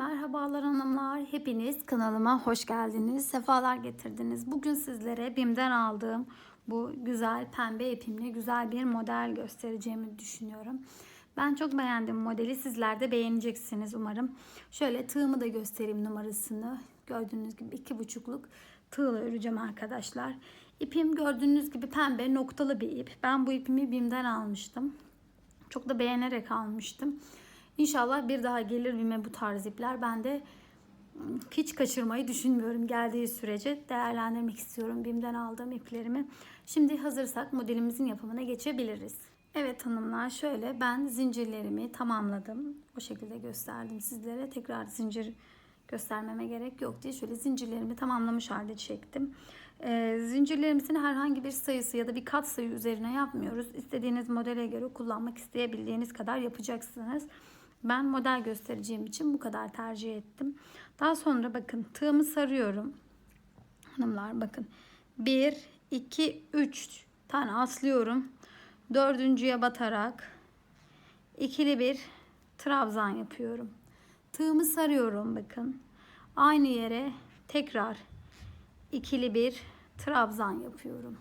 Merhabalar hanımlar. Hepiniz kanalıma hoş geldiniz. Sefalar getirdiniz. Bugün sizlere BİM'den aldığım bu güzel pembe ipimle güzel bir model göstereceğimi düşünüyorum. Ben çok beğendim modeli. Sizler de beğeneceksiniz umarım. Şöyle tığımı da göstereyim numarasını. Gördüğünüz gibi iki buçukluk tığla öreceğim arkadaşlar. İpim gördüğünüz gibi pembe noktalı bir ip. Ben bu ipimi BİM'den almıştım. Çok da beğenerek almıştım. İnşallah bir daha gelir bime bu tarz ipler. Ben de ım, hiç kaçırmayı düşünmüyorum. Geldiği sürece değerlendirmek istiyorum BİM'den aldığım iplerimi. Şimdi hazırsak modelimizin yapımına geçebiliriz. Evet hanımlar şöyle ben zincirlerimi tamamladım. O şekilde gösterdim sizlere. Tekrar zincir göstermeme gerek yok diye şöyle zincirlerimi tamamlamış halde çektim. Ee, zincirlerimizin herhangi bir sayısı ya da bir kat sayı üzerine yapmıyoruz. İstediğiniz modele göre kullanmak isteyebildiğiniz kadar yapacaksınız. Ben model göstereceğim için bu kadar tercih ettim. Daha sonra bakın tığımı sarıyorum. Hanımlar bakın. 1, 2, 3 tane aslıyorum. Dördüncüye batarak ikili bir trabzan yapıyorum. Tığımı sarıyorum bakın. Aynı yere tekrar ikili bir trabzan yapıyorum.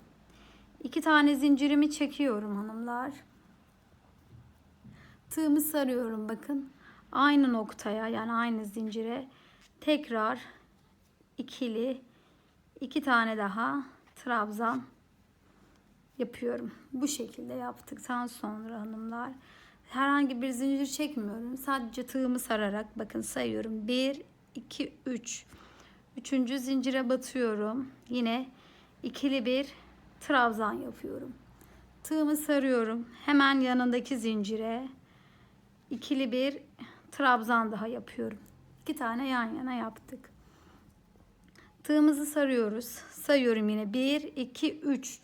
İki tane zincirimi çekiyorum hanımlar. Tığımı sarıyorum bakın. Aynı noktaya yani aynı zincire tekrar ikili iki tane daha trabzan yapıyorum. Bu şekilde yaptıktan sonra hanımlar herhangi bir zincir çekmiyorum. Sadece tığımı sararak bakın sayıyorum. 1 2 3 Üçüncü zincire batıyorum. Yine ikili bir trabzan yapıyorum. Tığımı sarıyorum. Hemen yanındaki zincire ikili bir trabzan daha yapıyorum. İki tane yan yana yaptık. Tığımızı sarıyoruz. Sayıyorum yine. 1, 2, 3.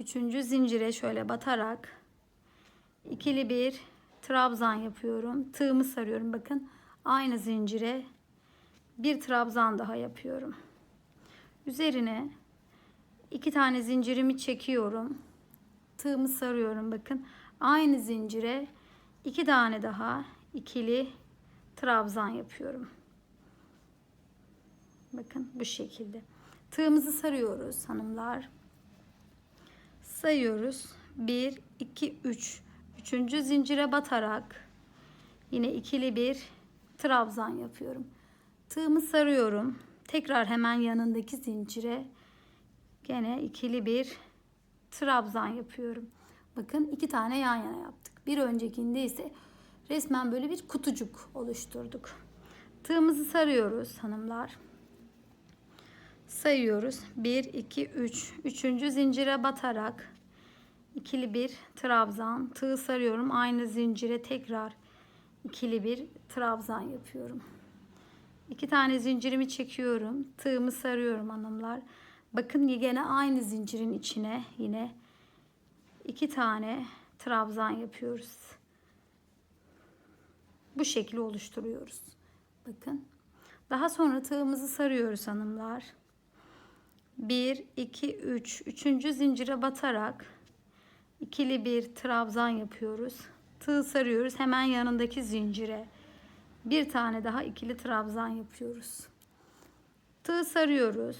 Üçüncü zincire şöyle batarak ikili bir trabzan yapıyorum. Tığımı sarıyorum. Bakın aynı zincire bir trabzan daha yapıyorum. Üzerine iki tane zincirimi çekiyorum. Tığımı sarıyorum. Bakın aynı zincire iki tane daha ikili trabzan yapıyorum. Bakın bu şekilde. Tığımızı sarıyoruz hanımlar. Sayıyoruz. 1 2 3. Üçüncü zincire batarak yine ikili bir trabzan yapıyorum. Tığımı sarıyorum. Tekrar hemen yanındaki zincire gene ikili bir trabzan yapıyorum. Bakın iki tane yan yana yaptık. Bir öncekinde ise resmen böyle bir kutucuk oluşturduk. Tığımızı sarıyoruz hanımlar. Sayıyoruz. 1 2 3. Üçüncü zincire batarak ikili bir trabzan. Tığ sarıyorum. Aynı zincire tekrar ikili bir trabzan yapıyorum. İki tane zincirimi çekiyorum. Tığımı sarıyorum hanımlar. Bakın yine aynı zincirin içine yine iki tane trabzan yapıyoruz. Bu şekli oluşturuyoruz. Bakın. Daha sonra tığımızı sarıyoruz hanımlar. 1 2 3 üçüncü zincire batarak ikili bir trabzan yapıyoruz. Tığ sarıyoruz hemen yanındaki zincire bir tane daha ikili trabzan yapıyoruz. Tığ sarıyoruz.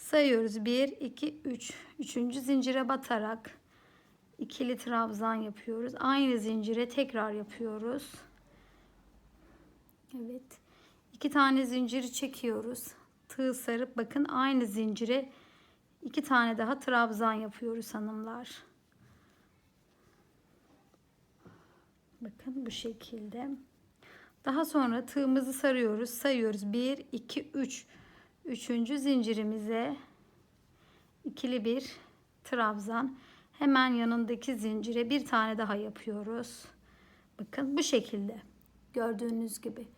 Sayıyoruz. 1 2 3. Üçüncü zincire batarak ikili trabzan yapıyoruz. Aynı zincire tekrar yapıyoruz. Evet. İki tane zinciri çekiyoruz. Tığ sarıp bakın aynı zincire iki tane daha trabzan yapıyoruz hanımlar. Bakın bu şekilde. Daha sonra tığımızı sarıyoruz. Sayıyoruz. 1, 2, 3. Üçüncü zincirimize ikili bir trabzan. Hemen yanındaki zincire bir tane daha yapıyoruz. Bakın bu şekilde. Gördüğünüz gibi.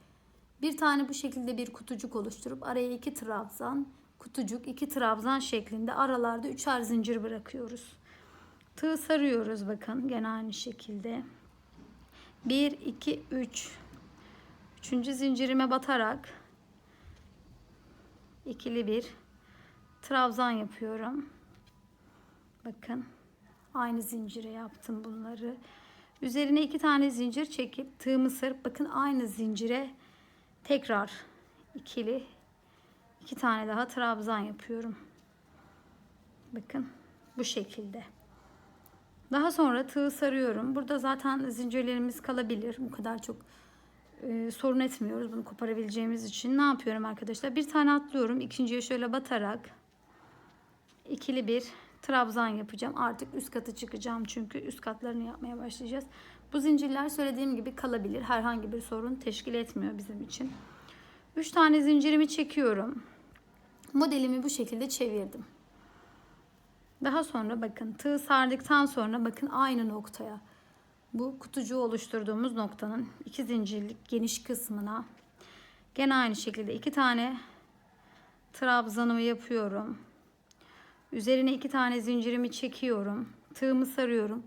Bir tane bu şekilde bir kutucuk oluşturup araya iki trabzan, kutucuk, iki trabzan şeklinde aralarda üçer zincir bırakıyoruz. Tığ sarıyoruz bakın gene aynı şekilde. 1 2 3 Üçüncü zincirime batarak ikili bir trabzan yapıyorum. Bakın aynı zincire yaptım bunları. Üzerine iki tane zincir çekip tığımı sarıp bakın aynı zincire tekrar ikili iki tane daha trabzan yapıyorum. Bakın bu şekilde. Daha sonra tığ sarıyorum. Burada zaten zincirlerimiz kalabilir. Bu kadar çok e, sorun etmiyoruz bunu koparabileceğimiz için. Ne yapıyorum arkadaşlar? Bir tane atlıyorum. İkinciye şöyle batarak ikili bir trabzan yapacağım. Artık üst katı çıkacağım çünkü üst katlarını yapmaya başlayacağız. Bu zincirler söylediğim gibi kalabilir. Herhangi bir sorun teşkil etmiyor bizim için. 3 tane zincirimi çekiyorum. Modelimi bu şekilde çevirdim. Daha sonra bakın tığ sardıktan sonra bakın aynı noktaya bu kutucuğu oluşturduğumuz noktanın iki zincirlik geniş kısmına gene aynı şekilde iki tane trabzanımı yapıyorum. Üzerine iki tane zincirimi çekiyorum. Tığımı sarıyorum.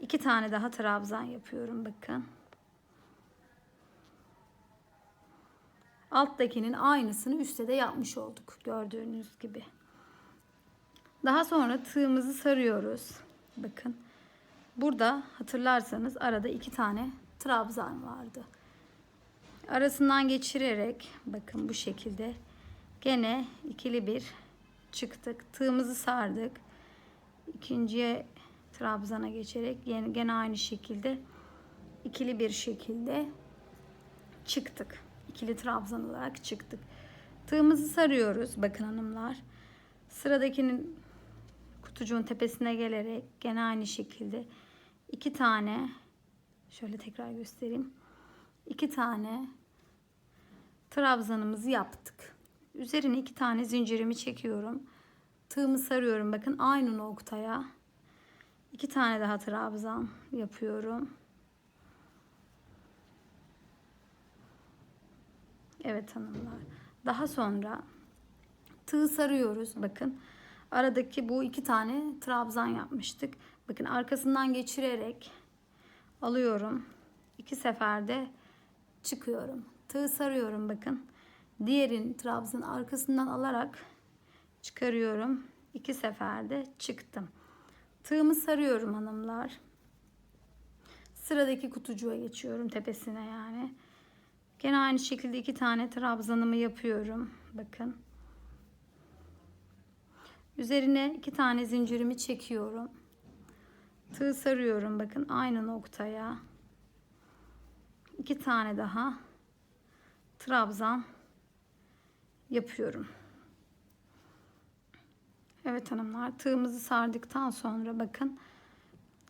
İki tane daha trabzan yapıyorum bakın. Alttakinin aynısını üstte de yapmış olduk gördüğünüz gibi. Daha sonra tığımızı sarıyoruz. Bakın. Burada hatırlarsanız arada iki tane trabzan vardı. Arasından geçirerek bakın bu şekilde gene ikili bir çıktık. Tığımızı sardık. İkinciye trabzana geçerek yine gene aynı şekilde ikili bir şekilde çıktık. İkili trabzan olarak çıktık. Tığımızı sarıyoruz bakın hanımlar. Sıradakinin kutucuğun tepesine gelerek gene aynı şekilde iki tane şöyle tekrar göstereyim. iki tane trabzanımızı yaptık. Üzerine iki tane zincirimi çekiyorum. Tığımı sarıyorum. Bakın aynı noktaya. iki tane daha trabzan yapıyorum. Evet hanımlar. Daha sonra tığ sarıyoruz. Bakın aradaki bu iki tane trabzan yapmıştık. Bakın arkasından geçirerek alıyorum. İki seferde çıkıyorum. Tığ sarıyorum bakın. Diğerin trabzanın arkasından alarak çıkarıyorum. İki seferde çıktım. Tığımı sarıyorum hanımlar. Sıradaki kutucuğa geçiyorum tepesine yani. Gene aynı şekilde iki tane trabzanımı yapıyorum. Bakın. Üzerine iki tane zincirimi çekiyorum. Tığ sarıyorum bakın aynı noktaya. iki tane daha trabzan yapıyorum. Evet hanımlar tığımızı sardıktan sonra bakın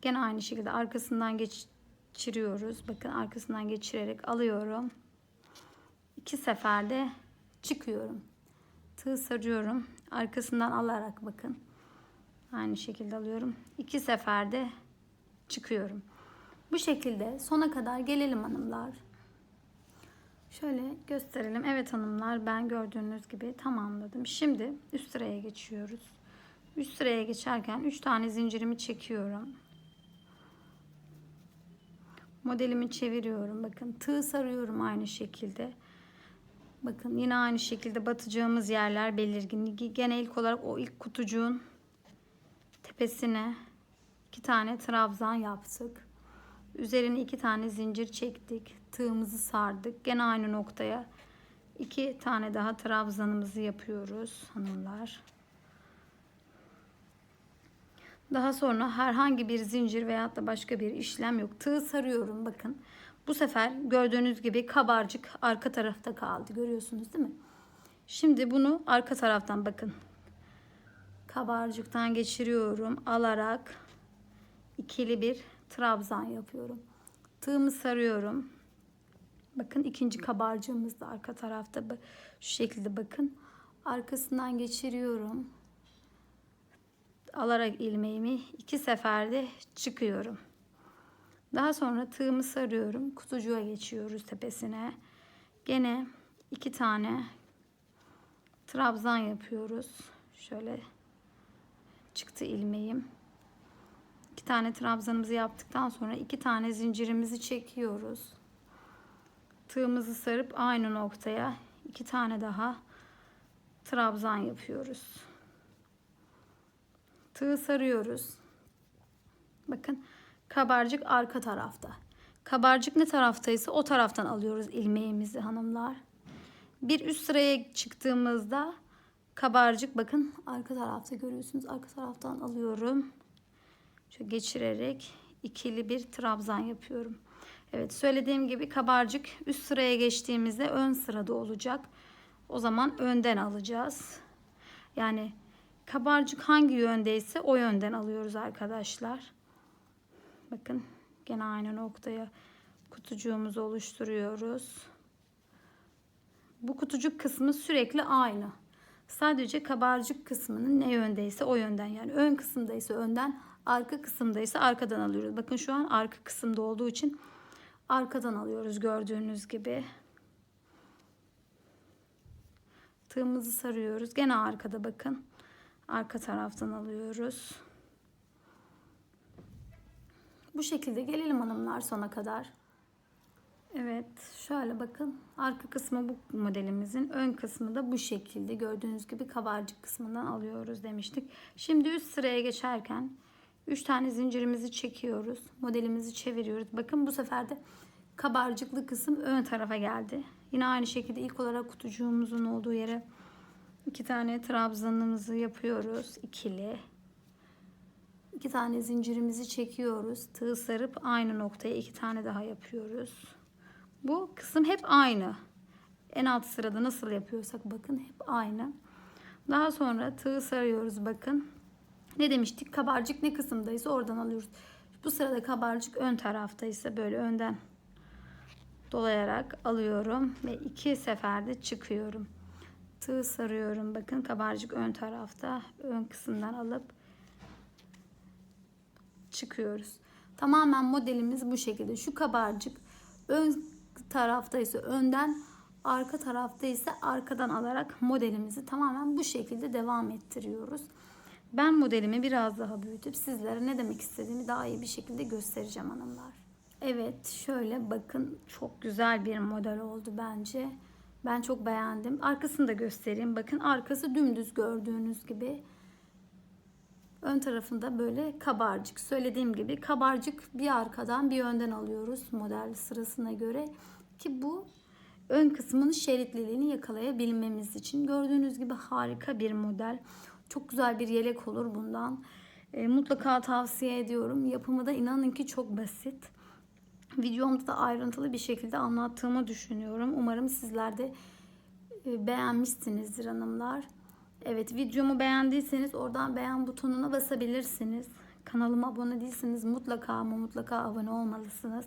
gene aynı şekilde arkasından geçiriyoruz. Bakın arkasından geçirerek alıyorum. İki seferde çıkıyorum. Tığ sarıyorum. Arkasından alarak bakın. Aynı şekilde alıyorum. İki seferde çıkıyorum. Bu şekilde sona kadar gelelim hanımlar. Şöyle gösterelim. Evet hanımlar ben gördüğünüz gibi tamamladım. Şimdi üst sıraya geçiyoruz. Üst sıraya geçerken 3 tane zincirimi çekiyorum. Modelimi çeviriyorum. Bakın tığ sarıyorum aynı şekilde. Bakın yine aynı şekilde batacağımız yerler belirgin. Gene ilk olarak o ilk kutucuğun tepesine iki tane trabzan yaptık. Üzerine iki tane zincir çektik. Tığımızı sardık. Gene aynı noktaya iki tane daha trabzanımızı yapıyoruz hanımlar. Daha sonra herhangi bir zincir veya da başka bir işlem yok. Tığ sarıyorum bakın. Bu sefer gördüğünüz gibi kabarcık arka tarafta kaldı. Görüyorsunuz değil mi? Şimdi bunu arka taraftan bakın. Kabarcıktan geçiriyorum. Alarak ikili bir trabzan yapıyorum. Tığımı sarıyorum. Bakın ikinci kabarcığımız da arka tarafta. Şu şekilde bakın. Arkasından geçiriyorum. Alarak ilmeğimi iki seferde çıkıyorum. Daha sonra tığımı sarıyorum. Kutucuğa geçiyoruz tepesine. Gene iki tane trabzan yapıyoruz. Şöyle çıktı ilmeğim. İki tane trabzanımızı yaptıktan sonra iki tane zincirimizi çekiyoruz. Tığımızı sarıp aynı noktaya iki tane daha trabzan yapıyoruz. Tığ sarıyoruz. Bakın Kabarcık arka tarafta. Kabarcık ne taraftaysa o taraftan alıyoruz ilmeğimizi hanımlar. Bir üst sıraya çıktığımızda kabarcık bakın arka tarafta görüyorsunuz. Arka taraftan alıyorum. Şöyle geçirerek ikili bir trabzan yapıyorum. Evet söylediğim gibi kabarcık üst sıraya geçtiğimizde ön sırada olacak. O zaman önden alacağız. Yani kabarcık hangi yöndeyse o yönden alıyoruz arkadaşlar. Bakın gene aynı noktaya kutucuğumuzu oluşturuyoruz. Bu kutucuk kısmı sürekli aynı. Sadece kabarcık kısmının ne yöndeyse o yönden yani ön kısımdaysa önden, arka kısımdaysa arkadan alıyoruz. Bakın şu an arka kısımda olduğu için arkadan alıyoruz gördüğünüz gibi. Tığımızı sarıyoruz. Gene arkada bakın. Arka taraftan alıyoruz. Bu şekilde gelelim hanımlar sona kadar. Evet şöyle bakın arka kısmı bu modelimizin ön kısmı da bu şekilde gördüğünüz gibi kabarcık kısmından alıyoruz demiştik. Şimdi üst sıraya geçerken 3 tane zincirimizi çekiyoruz modelimizi çeviriyoruz. Bakın bu sefer de kabarcıklı kısım ön tarafa geldi. Yine aynı şekilde ilk olarak kutucuğumuzun olduğu yere iki tane trabzanımızı yapıyoruz ikili. İki tane zincirimizi çekiyoruz. Tığ sarıp aynı noktaya iki tane daha yapıyoruz. Bu kısım hep aynı. En alt sırada nasıl yapıyorsak bakın hep aynı. Daha sonra tığ sarıyoruz bakın. Ne demiştik? Kabarcık ne kısımdaysa oradan alıyoruz. Bu sırada kabarcık ön taraftaysa böyle önden dolayarak alıyorum ve iki seferde çıkıyorum. Tığ sarıyorum. Bakın kabarcık ön tarafta. Ön kısımdan alıp çıkıyoruz. Tamamen modelimiz bu şekilde. Şu kabarcık ön taraftaysa önden, arka tarafta ise arkadan alarak modelimizi tamamen bu şekilde devam ettiriyoruz. Ben modelimi biraz daha büyütüp sizlere ne demek istediğimi daha iyi bir şekilde göstereceğim hanımlar. Evet şöyle bakın çok güzel bir model oldu bence. Ben çok beğendim. Arkasını da göstereyim. Bakın arkası dümdüz gördüğünüz gibi. Ön tarafında böyle kabarcık. Söylediğim gibi kabarcık bir arkadan bir önden alıyoruz model sırasına göre. Ki bu ön kısmının şeritliliğini yakalayabilmemiz için. Gördüğünüz gibi harika bir model. Çok güzel bir yelek olur bundan. E, mutlaka tavsiye ediyorum. Yapımı da inanın ki çok basit. Videomda da ayrıntılı bir şekilde anlattığımı düşünüyorum. Umarım sizler de e, beğenmişsinizdir hanımlar. Evet videomu beğendiyseniz oradan beğen butonuna basabilirsiniz. Kanalıma abone değilseniz mutlaka ama mutlaka abone olmalısınız.